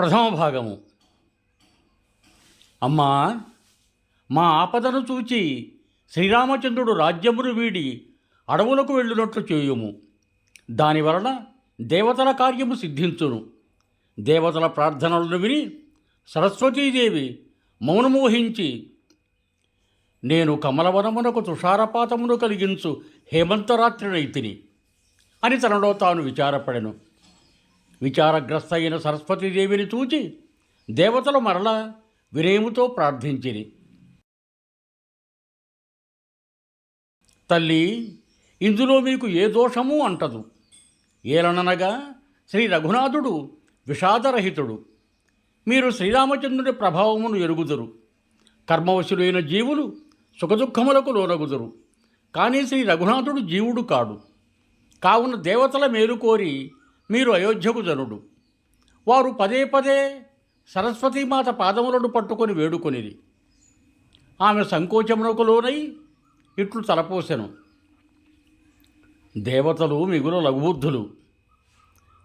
ప్రథమ భాగము. అమ్మా మా ఆపదను చూచి శ్రీరామచంద్రుడు రాజ్యమును వీడి అడవులకు వెళ్ళినట్లు చేయుము. దానివలన దేవతల కార్యము సిద్ధించును. దేవతల ప్రార్థనలను విని సరస్వతీదేవి మౌనమోహించి నేను కమలవనమునకు తుషారపాతమును కలిగించు హేమంతరాత్రినైతిని అని తనలో తాను విచారపడెను. విచారగ్రస్త అయిన సరస్వతీదేవిని చూచి దేవతలు మరల విరేముతో ప్రార్థించిరి. తల్లి ఇందులో మీకు ఏ దోషము అంటదు. ఏలననగా శ్రీ రఘునాథుడు విషాదరహితుడు. మీరు శ్రీరామచంద్రుడి ప్రభావమును ఎరుగుదురు. కర్మవశులైన జీవులు సుఖదుఖములకు లోనగుదురు. కానీ శ్రీ రఘునాథుడు జీవుడు కాడు. కావున దేవతల మేలు కోరి మీరు అయోధ్యకు జనుడు. వారు పదే పదే సరస్వతీమాత పాదములను పట్టుకొని వేడుకొనిది ఆమె సంకోచమునకు లోనై ఇట్లు తలపోసెను. దేవతలు మిగులు లఘుబుద్ధులు.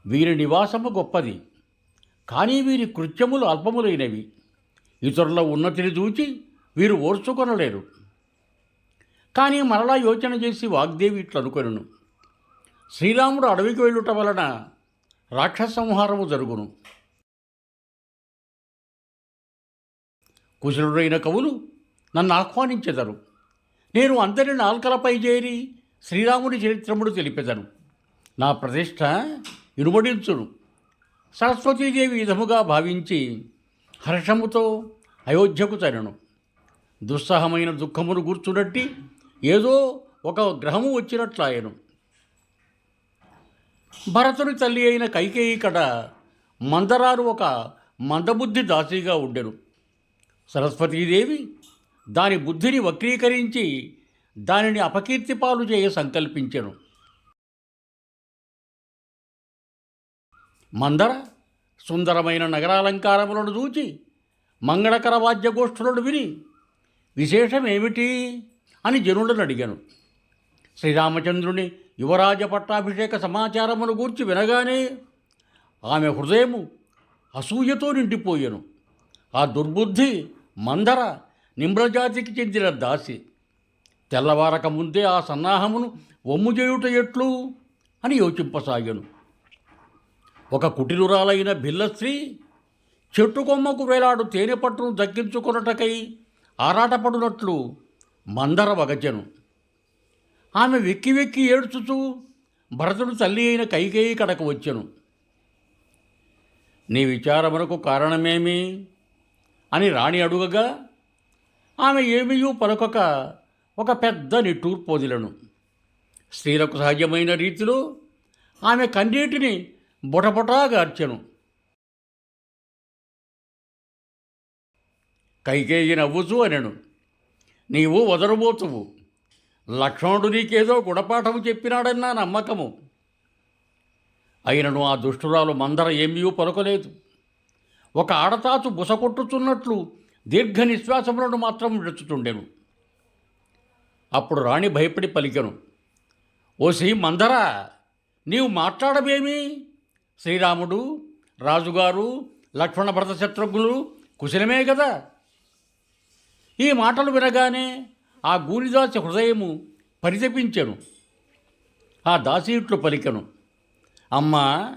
వీరి నివాసము గొప్పది. కానీ వీరి కృత్యములు అల్పములైనవి. ఇతరుల ఉన్నతిని చూచి వీరు ఓర్చుకొనలేరు. కానీ మరలా యోచన చేసి వాగ్దేవి ఇట్లు అనుకొనును శ్రీరాముడు అడవికి వెళ్ళుట వలన రాక్షసంహారము జరుగును. కుశలుడైన కవులు నన్ను ఆహ్వానించెదరు. నేను అందరి నాల్కలపై చేరి శ్రీరాముని చరిత్రముడు తెలిపెదను. నా ప్రతిష్ట ఇనుమడించును సరస్వతీదేవి విధముగా భావించి హర్షముతో అయోధ్యకు తనను దుస్సహమైన దుఃఖమును గుర్చునట్టి ఏదో ఒక గ్రహము వచ్చినట్లాయను. భరతుని తల్లి అయిన కైకేయి కడ మందరారు ఒక మందబుద్ధి దాసిగా ఉండెను. సరస్వతీదేవి దాని బుద్ధిని వక్రీకరించి దానిని అపకీర్తి పాలు చేయ సంకల్పించెను. మందర సుందరమైన నగరాలంకారములను చూచి మంగళకర వాద్యగోష్ఠులను విని విశేషమేమిటి అని జనులను అడిగాను. శ్రీరామచంద్రుని యువరాజ పట్టాభిషేక సమాచారమును గూర్చి వినగానే ఆమె హృదయము అసూయతో నిండిపోయాను. ఆ దుర్బుద్ధి మందర నిమ్రజాతికి చెందిన దాసి. తెల్లవారక ముందే ఆ సన్నాహమును ఒమ్ము చేయుట ఎట్లు? అని యోచింపసాగాను. ఒక కుటిలురాలైన బిల్లస్త్రీ చెట్టు కొమ్మకు వేలాడు తేనె పట్టును దక్కించుకొనుటకై ఆరాటపడునట్లు మందర వగచెను. ఆమె వెక్కి వెక్కి ఏడుచుతూ భరతుడు తల్లి అయిన కైకేయి కడకు వచ్చెను. నీ విచారమునకు కారణమేమి? అని రాణి అడుగగా ఆమె ఏమీయూ పలకొక ఒక పెద్ద నిట్టూర్పోదిలను స్త్రీలకు సహజమైన రీతిలో ఆమె కన్నీటిని బొటబొటాగార్చెను కైకేయి నవ్వుతూ అనెను నీవు వదరబోతువు. లక్ష్మణుడు నీకేదో గుణపాఠము చెప్పినాడన్న నమ్మకము. అయినను ఆ దుష్టురాలు మందర ఏమీ పలుకలేదు. ఒక ఆడతాచు బుసకొట్టుచున్నట్లు దీర్ఘ నిశ్వాసములను మాత్రం విడుచుతుండెను. అప్పుడు రాణి భయపడి పలికెను. ఓసి మందరా నీవు మాట్లాడమేమి శ్రీరాముడు రాజుగారు లక్ష్మణ భరత శత్రుఘ్నులు కుశలమే కదా ఈ మాటలు వినగానే ఆ గూనిదాసి హృదయము పరితపించెను. ఆ దాసీట్లు పలికను. పలికెను అమ్మా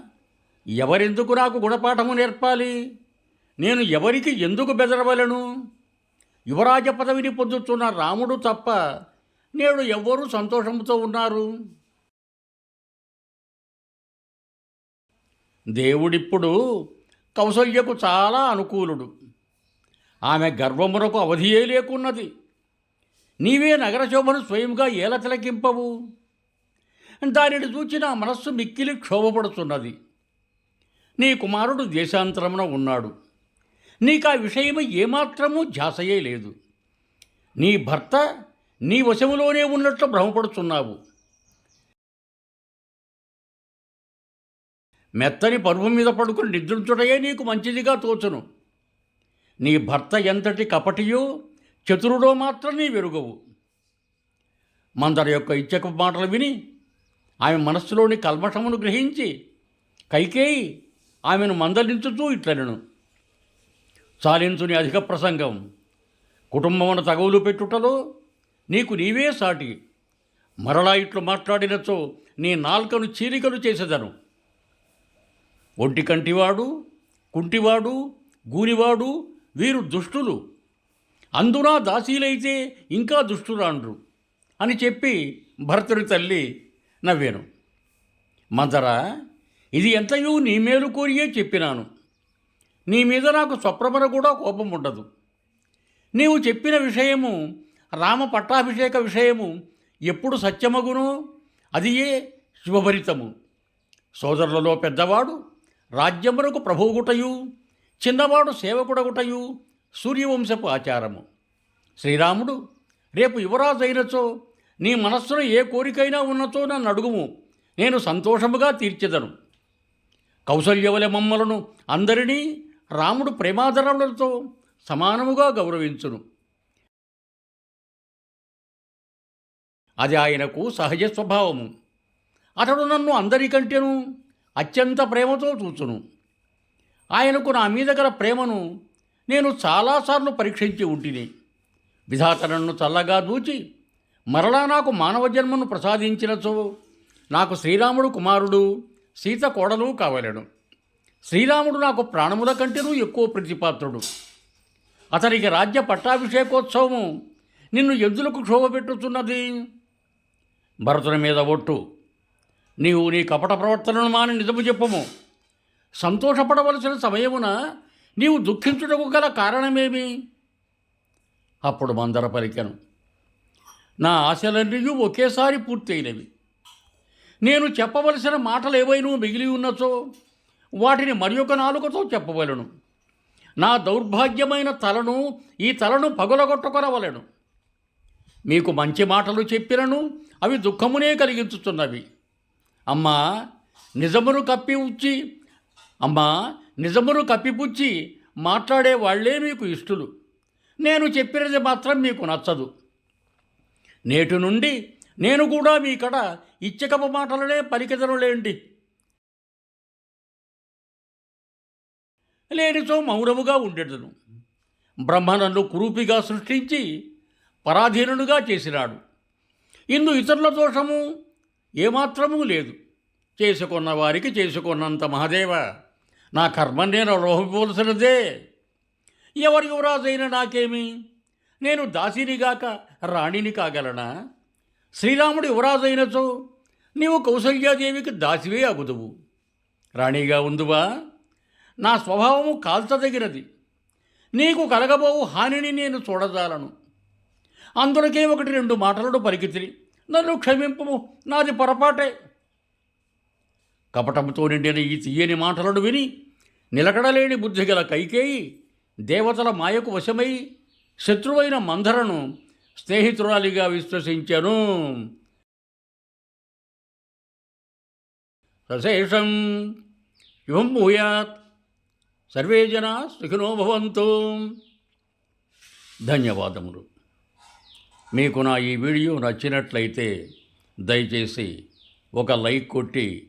ఎవరెందుకు నాకు గుణపాఠము నేర్పాలి? నేను ఎవరికి ఎందుకు బెదరవలను? యువరాజ పదవిని పొందుతున్న రాముడు తప్ప నేడు ఎవ్వరూ సంతోషంతో ఉన్నారు. దేవుడిప్పుడు కౌసల్యకు చాలా అనుకూలుడు. ఆమె గర్వమునకు అవధియే లేకున్నది. నీవే నగరశోభను స్వయంగా ఏల తిలకింపవు? దానిని చూచి నా మనస్సు మిక్కిలి క్షోభపడుతున్నది. నీ కుమారుడు దేశాంతరమున ఉన్నాడు. నీకు ఆ విషయమై ఏమాత్రమూ ధ్యాసయే లేదు. నీ భర్త నీ వశములోనే ఉన్నట్లు భ్రమపడుతున్నావు. మెత్తని పరుపు మీద పడుకుని నిద్రించుటయే నీకు మంచిదిగా తోచును. నీ భర్త ఎంతటి కపటియో చతురుడో మాత్రం నీ వెరుగవు. మందర యొక్క ఇచ్చక మాటలు విని ఆమె మనస్సులోని కల్మషమును గ్రహించి కైకేయి ఆమెను మందలించుతూ ఇట్లనను. చాలించుని అధిక ప్రసంగం. కుటుంబమును తగవులు పెట్టుటలో నీకు నీవే సాటి. మరలా ఇట్లు మాట్లాడినచో నీ నాల్కను చీలికలు చేసేదను. ఒంటి కంటివాడు కుంటివాడు గూనివాడు వీరు దుష్టులు. అందునా దాసీలైతే ఇంకా దుష్టురాండ్రు అని చెప్పి భరతుడి తల్లి నవ్వాను. మందరా ఇది ఎంతయూ నీ మేలు కోరియే చెప్పినాను. నీ మీద నాకు స్వప్రమర కూడా కోపం ఉండదు. నీవు చెప్పిన విషయము రామ పట్టాభిషేక విషయము ఎప్పుడు సత్యమగునో? అదియే శుభభరితము? సోదరులలో పెద్దవాడు రాజ్యమునకు ప్రభువుగుటయు చిన్నవాడు సేవకుడగుటయు సూర్యవంశపు ఆచారము. శ్రీరాముడు రేపు యువరాజు అయినచో నీ మనస్సులో ఏ కోరికైనా ఉన్నచో నన్ను అడుగుము. నేను సంతోషముగా తీర్చెదను. కౌసల్యవల మమ్మలను అందరినీ రాముడు ప్రేమాదరములతో సమానముగా గౌరవించును. అది ఆయనకు సహజ స్వభావము. అతడు నన్ను అందరికంటేను అత్యంత ప్రేమతో చూచును. ఆయనకు నా మీద గల ప్రేమను నేను చాలాసార్లు పరీక్షించి ఉంటిని. విధాత నన్ను చల్లగా దూచి మరలా నాకు మానవ జన్మను ప్రసాదించినచో నాకు శ్రీరాముడు కుమారుడు సీత కోడలు కావలేను. శ్రీరాముడు నాకు ప్రాణముల కంటేనూ ఎక్కువ ప్రతిపాత్రుడు. అతనికి రాజ్య పట్టాభిషేకోత్సవము నిన్ను ఎద్దులకు క్షోభ పెట్టుతున్నది భరతుని మీద ఒట్టు. నీవు నీ కపట ప్రవర్తనను మాని నిజము చెప్పము. సంతోషపడవలసిన సమయమున నీవు దుఃఖించుటకు గల కారణమేమి? అప్పుడు మందర పలికెను. నా ఆశలన్నీ ఒకేసారి పూర్తయినవి. నేను చెప్పవలసిన మాటలు ఏవైనా మిగిలి ఉన్నచో వాటిని మరి ఒక నాలుకతో చెప్పవలను. నా దౌర్భాగ్యమైన తలను ఈ తలను పగులగొట్టుకొనవలను. మీకు మంచి మాటలు చెప్పినను అవి దుఃఖమునే కలిగించుతున్నవి. అమ్మా నిజమును కప్పి ఉచ్చి అమ్మా నిజమును కప్పిపుచ్చి మాట్లాడే వాళ్ళే మీకు ఇష్టలు. నేను చెప్పినది మాత్రం మీకు నచ్చదు. నేటి నుండి నేను కూడా మీ కడ ఇచ్చకపు మాటలనే పలికెదనులేండి. లేనిచో మౌనముగా ఉండేటను బ్రహ్మ నన్ను కురూపిగా సృష్టించి పరాధీనుడుగా చేసినాడు. ఇందు ఇతరుల దోషము ఏమాత్రము లేదు. చేసుకున్న వారికి చేసుకున్నంత మహదేవ నా కర్మ నేను లోహపోవలసినదే ఎవరి యువరాజైన నాకేమి? నేను దాసినిగాక రాణిని కాగలనా? శ్రీరాముడు యువరాజైనచో నీవు కౌసల్యాదేవికి దాసివే అగుదువు. రాణిగా ఉందువా? నా స్వభావము కాల్చదగినది. నీకు కలగబోవు హానిని నేను చూడజాలను. అందులకే ఒకటి రెండు మాటలను పలికితిరి నన్ను క్షమింపము. నాది పొరపాటే. కపటంతో నిండిన ఈ తీయని మాటలను విని నిలకడలేని బుద్ధి గల కైకేయి దేవతల మాయకు వశమై శత్రువైన మంధరను స్నేహితురాలిగా విశ్వసించను. సశేషం యువం భూయాత్. సర్వే జనా సుఖినో భవంతు. ధన్యవాదములు. మీకు నా ఈ వీడియో నచ్చినట్లయితే దయచేసి ఒక లైక్ కొట్టి